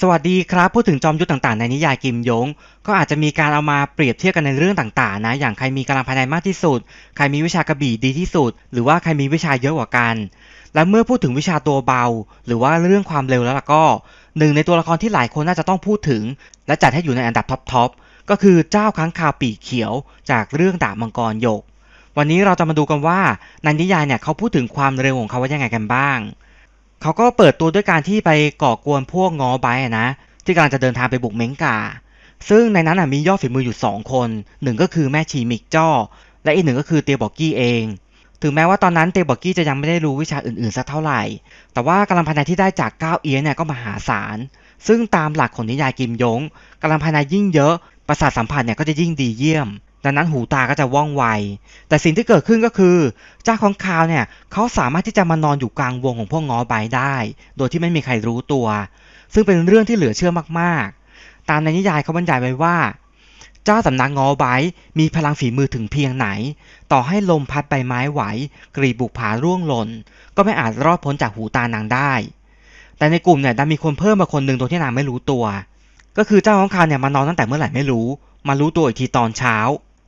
สวัสดีครับพูดถึงจอมยุทธต่างๆ ในนิยายกิมยง ก็อาจจะมีการเอามาเปรียบเทียบกันในเรื่องต่างๆนะอย่างใครมีกำลังภายในมากที่สุด ใครมีวิชากระบี่ดีที่สุด หรือว่าใครมีวิชาเยอะกว่ากัน และเมื่อพูดถึงวิชาตัวเบา หรือว่าเรื่องความเร็วแล้วล่ะก็หนึ่งในตัวละครที่หลายคนน่าจะต้องพูดถึง และจัดให้อยู่ในอันดับท็อปๆก็คือเจ้าค้างคาวปีกเขียว จากเรื่องดาบมังกรหยก วันนี้เราจะมาดูกันว่าในนิยายเนี่ยเขาพูดถึงความเร็วของเขาว่ายังไงกันบ้าง เขาก็เปิดตัวด้วยการที่ไปก่อกวนพวกงอไบอะนะ ที่กำลังจะเดินทางไปบุกเมงกา ซึ่งในนั้นมียอดฝีมืออยู่ 2 คนหนึ่งก็คือแม่ชีมิกจ้อ และอีกหนึ่งก็คือเตียบอกกี้เอง ถึงแม้ว่าตอนนั้นเตียบอกกี้จะยังไม่ได้รู้วิชาอื่นๆสักเท่าไหร่ แต่ว่ากำลังภายในที่ได้จากก้าวเอียนเนี่ยก็มหาศาล ซึ่งตามหลักของนิยายกิมยงกำลังภายในยิ่งเยอะประสาทสัมผัสเนี่ยก็จะยิ่งดีเยี่ยม ดังนั้นหูตาก็จะว่องไว แต่สิ่งที่เกิดขึ้นก็คือเจ้าของคาวเนี่ยเขาสามารถที่จะมานอนอยู่กลางวงของพวกงอใบได้ โดยที่ไม่มีใครรู้ตัว ซึ่งเป็นเรื่องที่เหลือเชื่อมากๆ ตามในนิยายเขาบรรยายไว้ว่า เจ้าสำนักงอไบมีพลังฝีมือถึงเพียงไหน ต่อให้ลมพัดใบไม้ไหว กรีบบุกผาร่วงหล่น ก็ไม่อาจรอดพ้นจากหูตานางได้ แต่ในกลุ่มเนี่ยดันมีคนเพิ่มมาคนหนึ่งโดยที่นางไม่รู้ตัว ก็คือเจ้าของคาวเนี่ยมานอนตั้งแต่เมื่อไหร่ไม่รู้ มารู้ตัวอีกทีตอนเช้า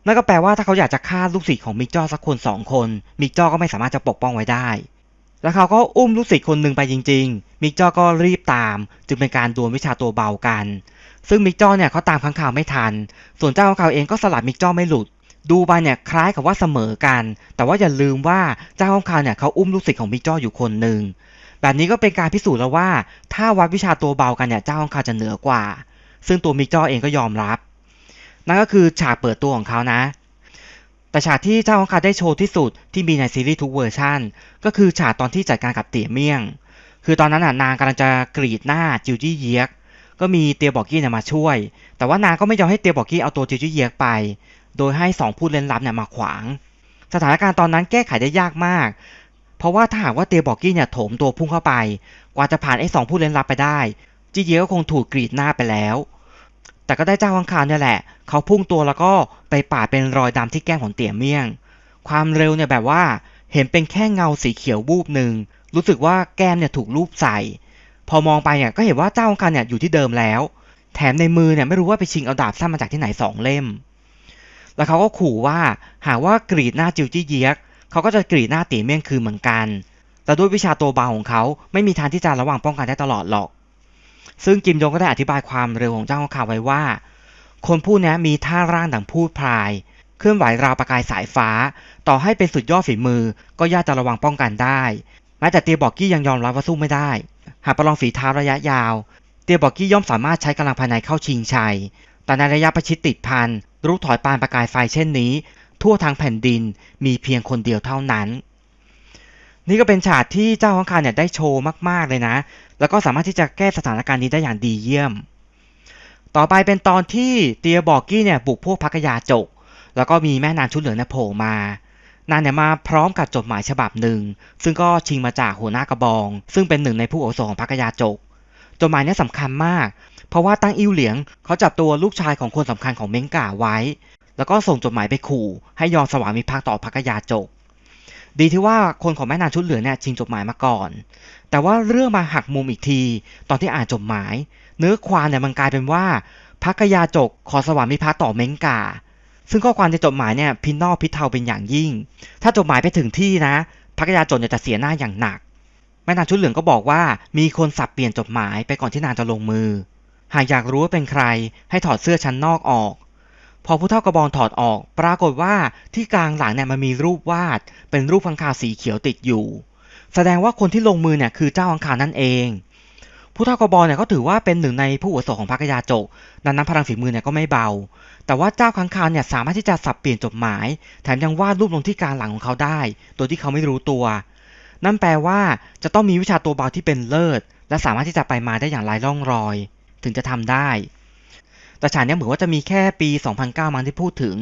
นั่นก็แปลว่าถ้าเขาอยากจะฆ่าลูกศิษย์ของมิกจ้อสักคนสองคนมิกจ้อก็ไม่สามารถจะปกป้องไว้ได้ แล้วเขาก็อุ้มลูกศิษย์คนหนึ่งไปจริง ๆ มิกจ้อก็รีบตาม จึงเป็นการดวลวิชาตัวเบากัน ซึ่งมิกจ้อเนี่ยเขาตามข้างข่าวไม่ทัน ส่วนเจ้าข้างข่าวเองก็สลัดมิกจ้อไม่หลุด ดูไปเนี่ยคล้ายกับว่าเสมอกัน แต่ว่าอย่าลืมว่าเจ้าข้างข่าวเนี่ยเขาอุ้มลูกศิษย์ของมิกจ้ออยู่คนหนึ่งแบบนี้ก็เป็นการพิสูจน์แล้วว่า ถ้าวัดวิชาตัวเบากันเนี่ยเจ้าข้างข่าวจะเหนือกว่า ซึ่งตัวมิกจ้อเองก็ยอมรับ นั่นก็คือฉากเปิดตัวของเขานะ แต่ฉากที่เจ้าของคาได้โชว์ที่สุดที่มีในซีรีส์ทุกเวอร์ชันก็คือฉากตอนที่จัดการกับเตี๋ยเมี่ยง คือตอนนั้นน่ะนางกำลังจะกรีดหน้าจิวจี้เยียกก็มีเตียบอกกี้เนี่ยมาช่วย แต่ว่านางก็ไม่ยอมให้เตียบอกกี้เอาตัวจิวจี้เยียกไป โดยให้สองผู้เล่นลับเนี่ยมาขวาง สถานการณ์ตอนนั้นแก้ไขได้ยากมาก เพราะว่าถ้าหากว่าเตียบอกกี้เนี่ยโถมตัวพุ่งเข้าไป กว่าจะผ่านไอ้สองผู้เล่นลับไปได้จิเยียก็คงถูกกรีดหน้าไปแล้ว แต่ก็ได้เจ้าข้างคาวเนี่ยแหละ เขาพุ่งตัวแล้วก็ไปปาดเป็นรอยดำที่แก้มของเตี่ยเมี่ยง ความเร็วเนี่ยแบบว่าเห็นเป็นแค่เงาสีเขียววูบหนึ่ง รู้สึกว่าแก้มเนี่ยถูกลูบใส่ พอมองไปเนี่ยก็เห็นว่าเจ้าข้างคาวเนี่ยอยู่ที่เดิมแล้ว แถมในมือเนี่ยไม่รู้ว่าไปชิงเอาดาบสั้นมาจากที่ไหนสองเล่ม แล้วเขาก็ขู่ว่าหากว่ากรีดหน้าจิวจี้เยียกเขาก็จะกรีดหน้าเตี่ยเมี่ยงคืนเหมือนกัน แต่ด้วยวิชาตัวเบาของเขาไม่มีทางที่จะระวังป้องกันได้ตลอดหรอก ซึ่งกิมยงก็ได้อธิบายความเร็วของเจ้าข้างคาวไว้ว่า คนผู้นี้มีท่าร่างดังพูดพลาย เคลื่อนไหวราวประกายสายฟ้า ต่อให้เป็นสุดยอดฝีมือ ก็ยากจะระวังป้องกันได้แม้แต่เตียบอกกี้ยังยอมรับว่าสู้ไม่ได้ หากประลองฝีเท้าระยะยาว เตียบอกกี้ย่อมสามารถใช้กำลังภายในเข้าชิงชัย แต่ในระยะประชิดติดพันรู้ถอยปานประกายไฟเช่นนี้ ทั่วทางแผ่นดินมีเพียงคนเดียวเท่านั้น นี่ก็เป็นฉากที่เจ้าข้างคาวเนี่ยได้โชว์มากๆเลยนะ แล้วก็สามารถที่จะแก้สถานการณ์นี้ได้อย่างดีเยี่ยม ต่อไปเป็นตอนที่เตียบอกกี้เนี่ยบุกพวกพักยาจก แล้วก็มีแม่นางชุดเหลืองเนี่ยโผล่มานางเนี่ยมาพร้อมกับจดหมายฉบับหนึ่ง ซึ่งก็ชิงมาจากหัวหน้ากระบอง ซึ่งเป็นหนึ่งในผู้อาวุโสของพักยาจก จดหมายนี้สำคัญมาก เพราะว่าตั้งอิวเหลียงเขาจับตัวลูกชายของคนสำคัญของเม้งก่าไว้ แล้วก็ส่งจดหมายไปขู่ ให้ยอมสวามิภักดิ์ต่อพักยาจก ดีที่ว่าคนของแม่นางชุดเหลืองเนี่ยชิงจดหมายมาก่อน แต่ว่าเรื่องมาหักมุมอีกที ตอนที่อ่านจดหมาย เนื้อความเนี่ยมันกลายเป็นว่าพักยาจกขอสวามิภักดิ์ต่อเม้งกา ซึ่งข้อความในจดหมายเนี่ยพินนอกพิเทาเป็นอย่างยิ่ง ถ้าจดหมายไปถึงที่นะพักยาจกเนี่ยจะเสียหน้าอย่างหนัก แม่นางชุดเหลืองก็บอกว่ามีคนสับเปลี่ยนจดหมายไปก่อนที่นางจะลงมือ หากอยากรู้ว่าเป็นใครให้ถอดเสื้อชั้นนอกออก พอผู้เฒ่ากระบองถอดออก ปรากฏว่าที่กลางหลังเนี่ยมันมีรูปวาด เป็นรูปข้างคาสีเขียวติดอยู่ แสดงว่าคนที่ลงมือเนี่ยคือเจ้าอังคารนั่นเอง ผู้เฒ่ากระบองเนี่ยก็ถือว่าเป็นหนึ่งในผู้อาวุโสของพรรคยาจกดังนั้นพลังฝีมือเนี่ยก็ไม่เบา แต่ว่าเจ้าค้างคาวเนี่ยสามารถที่จะสับเปลี่ยนจดหมาย แถมยังวาดรูปลงที่กลางหลังของเขาได้ โดยที่เขาไม่รู้ตัว นั่นแปลว่าจะต้องมีวิชาตัวเบาที่เป็นเลิศ และสามารถที่จะไปมาได้อย่างไร้ร่องรอย ถึงจะทำได้ แต่ฉากเนี้ยเหมือนว่าจะมีแค่ปี 2009มั้งที่พูดถึง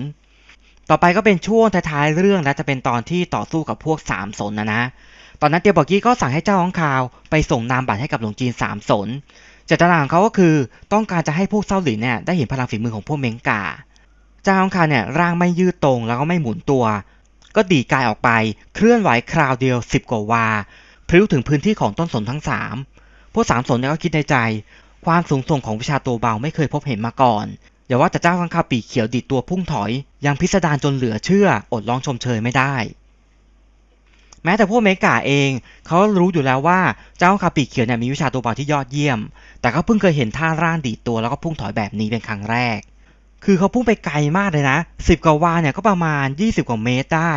ต่อไปก็เป็นช่วงท้ายๆเรื่องและจะเป็นตอนที่ต่อสู้กับพวกสามสนนะนะ ตอนนั้นเตียวบอกกี้ก็สั่งให้เจ้าของคาว ไปส่งนามบัตรให้กับหลวงจีนสามสนเจตนาของเขาก็คือต้องการจะให้พวกเซาหลินเนี่ยได้เห็นพลังฝีมือของพวกเมงกา เจ้าของคาวเนี่ยร่างไม่ยืดตรงแล้วก็ไม่หมุนตัว ก็ดีกายออกไปเคลื่อนไหวคราวเดียวสิบกว่าวาพริ้วถึงพื้นที่ของต้นสนทั้งสามพวกสามสนเนี่ยก็คิดในใจ ความสูงส่งของวิชาตัวเบาไม่เคยพบเห็นมาก่อน อย่าว่าแต่เจ้าข้างคาปีเขียวดิดตัวพุ่งถอย ยังพิสดารจนเหลือเชื่อ อดร้องชมเชยไม่ได้ แม้แต่พวกเมกาเอง เขารู้อยู่แล้วว่าเจ้าข้งคาปีเขียวเนี่ยมีวิชาตัวเบาที่ยอดเยี่ยม แต่ก็เพิ่งเคยเห็นท่าร่างดีดตัวแล้วก็พุ่งถอยแบบนี้เป็นครั้งแรก คือเขาพุ่งไปไกลมากเลยนะ10กว่าวาเนี่ยก็ประมาณ 20 กว่าเมตรได้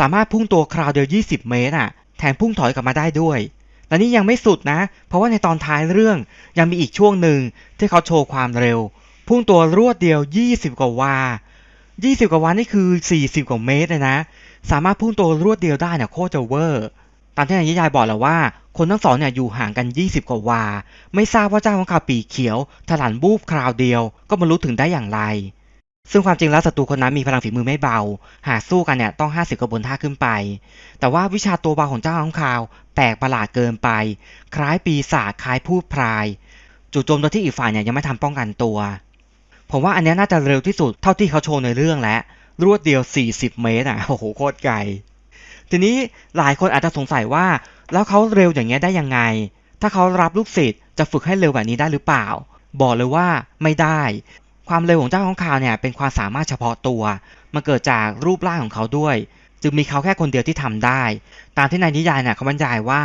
สามารถพุ่งตัวคราวเดียว 20 เมตรอะแถมพุ่งถอยกลับมาได้ด้วย และนี่ยังไม่สุดนะ เพราะว่าในตอนท้ายเรื่องยังมีอีกช่วงหนึ่งที่เขาโชว์ความเร็ว พุ่งตัวรวดเดียว 20 กว่าวา 20 กว่าวานี่คือ 40 กว่าเมตรเลยนะ สามารถพุ่งตัวรวดเดียวได้เนี่ยโคตรจะเวอร์ตามที่นายนิยายบอกแล้วว่า คนทั้งสองเนี่ยอยู่ห่างกัน 20 กว่าวา ไม่ทราบว่าเจ้าของข่าวปีเขียวถลันบูบคราวเดียวก็มารู้ถึงได้อย่างไร ซึ่งความจริงแล้วศัตรูคนนั้นมีพลังฝีมือไม่เบา หากสู้กันเนี่ยต้อง 50กว่าบนท่าขึ้นไป แต่ว่าวิชาตัวเบาของเจ้าข้างคาว แปลกประหลาดเกินไป คล้ายปีศาจคล้ายพูดพราย จู่โจมโดยที่อีกฝ่ายเนี่ยยังไม่ทันป้องกันตัว ผมว่าอันนี้น่าจะเร็วที่สุดเท่าที่เขาโชว์ในเรื่องแล้วรวดเดียว 40 เมตรอะโอ้โหโคตรไกลทีนี้หลายคนอาจจะสงสัยว่า แล้วเขาเร็วอย่างเงี้ยได้ยังไง ถ้าเขารับลูกศิษย์จะฝึกให้เร็วแบบนี้ได้หรือเปล่า บอกเลยว่าไม่ได้ ความเร็วของเจ้าของข่าวเนี่ยเป็นความสามารถเฉพาะตัว มันเกิดจากรูปร่างของเขาด้วย จึงมีเขาแค่คนเดียวที่ทำได้ ตามที่ในนิยายเนี่ยเขาบรรยายว่า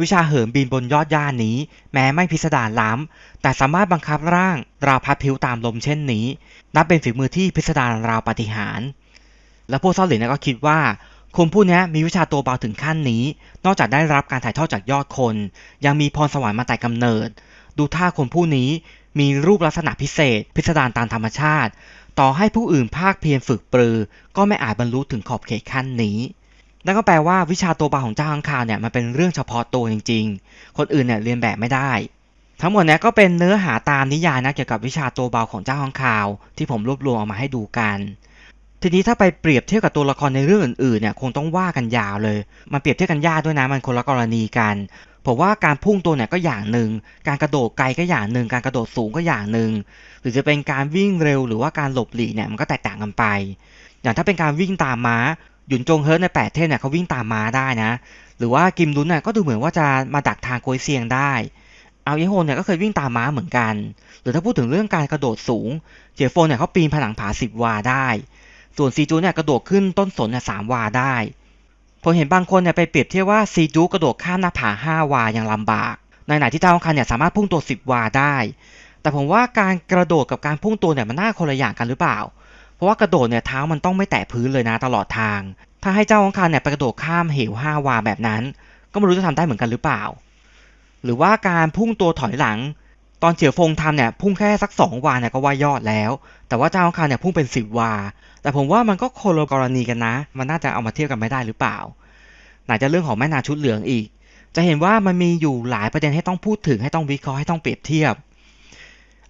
วิชาเหินบินบนยอดหญ้านี้ แม้ไม่พิสดารล้ำแต่สามารถบังคับร่างราวพัดพริ้วตามลมเช่นนี้ นับเป็นฝีมือที่พิสดารราวปฏิหาร และพวกเซาหลินก็คิดว่าคนผู้นี้มีวิชาตัวเบาถึงขั้นนี้ นอกจากได้รับการถ่ายทอดจากยอดคน ยังมีพรสวรรค์มาแต่กำเนิด ดูท่าคนผู้นี้ มีรูปลักษณะพิเศษ พิสดารตามธรรมชาติ ต่อให้ผู้อื่นภาคเพียรฝึกปรือ ก็ไม่อาจบรรลุถึงขอบเขตขั้นนี้นั่นก็แปลว่าวิชาตัวเบาของเจ้าข้างคาวเนี่ยมันเป็นเรื่องเฉพาะตัวจริง ๆ คนอื่นเนี่ยเรียนแบบไม่ได้ ทั้งหมดเนี้ก็เป็นเนื้อหาตามนิยายนะเกี่ยวกับวิชาตัวเบาของเจ้าข้างคาวที่ผมรวบรวมออกมาให้ดูกันทีนี้ถ้าไปเปรียบเทียบกับตัวละครในเรื่องอื่นๆเนี่ยคงต้องว่ากันยาวเลย มันเปรียบเทียบกันยากด้วยนะมันคนละกรณีกัน ผมว่าการพุ่งตัวเนี่ยก็อย่างหนึ่ง การกระโดดไกลก็อย่างหนึ่ง การกระโดดสูงก็อย่างหนึ่ง หรือจะเป็นการวิ่งเร็วหรือว่าการหลบหลีกเนี่ยมันก็แตกต่างกันไป อย่างถ้าเป็นการวิ่งตามม้าหยุนจงเฮิร์ตในแปดเทพเนี่ยเขาวิ่งตามม้าได้นะ หรือว่ากิมดุนเนี่ยก็ดูเหมือนว่าจะมาดักทางโกยเซียงได้เอาเยโฮนเนี่ยก็เคยวิ่งตามม้าเหมือนกัน หรือถ้าพูดถึงเรื่องการกระโดดสูง เจฟโฟนเนี่ยเขาปีนผนังผาสิบวาได้ ส่วนซีจูเนี่ยกระโดดขึ้นต้นสนเนี่ยสามวาได้ ผมเห็นบางคนเนี่ยไปเปรียบเทียบว่าซีจูกระโดดข้ามหน้าผาห้าวายังลำบาก ในไหนที่เจ้าของคันเนี่ยสามารถพุ่งตัวสิบวาได้ แต่ผมว่าการกระโดดกับการพุ่งตัวเนี่ยมันน่าคนละอย่างกันหรือเปล่า เพราะว่ากระโดดเนี่ยเท้ามันต้องไม่แตะพื้นเลยนะตลอดทาง ถ้าให้เจ้าของคันเนี่ยไปกระโดดข้ามเหวห้าวาแบบนั้น ก็ไม่รู้จะทำได้เหมือนกันหรือเปล่า หรือว่าการพุ่งตัวถอยหลัง ตอนเฉียวฟงทำเนี่ยพุ่งแค่สักสองวาเนี่ยก็ว่ายอดแล้ว แต่ว่าเจ้าของคันเนี่ยพุ่งเป็นสิบวา แต่ผมว่ามันก็โคนลกรณีกันนะ มันน่าจะเอามาเทียบกันไม่ได้หรือเปล่า ไหนจะเรื่องของแม่นาชุดเหลืองอีก จะเห็นว่ามันมีอยู่หลายประเด็นให้ต้องพูดถึงให้ต้องวิเคราะห์ให้ต้องเปรียบเทียบ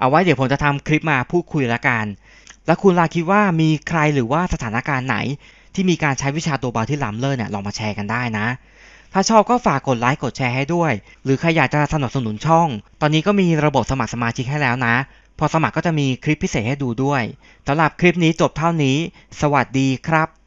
เอาไว้เดี๋ยวผมจะทำคลิปมาพูดคุยละกัน แล้วคุณลาคิดว่ามีใครหรือว่าสถานการณ์ไหน ที่มีการใช้วิชาตัวเบาที่ล้ำเลิศเนี่ยลองมาแชร์กันได้นะ ถ้าชอบก็ฝากกดไลค์กดแชร์ให้ด้วย หรือใครอยากจะสนับสนุนช่อง ตอนนี้ก็มีระบบสมัครสมาชิกให้แล้วนะ พอสมัครก็จะมีคลิปพิเศษให้ดูด้วยสำหรับคลิปนี้จบเท่านี้ สวัสดีครับ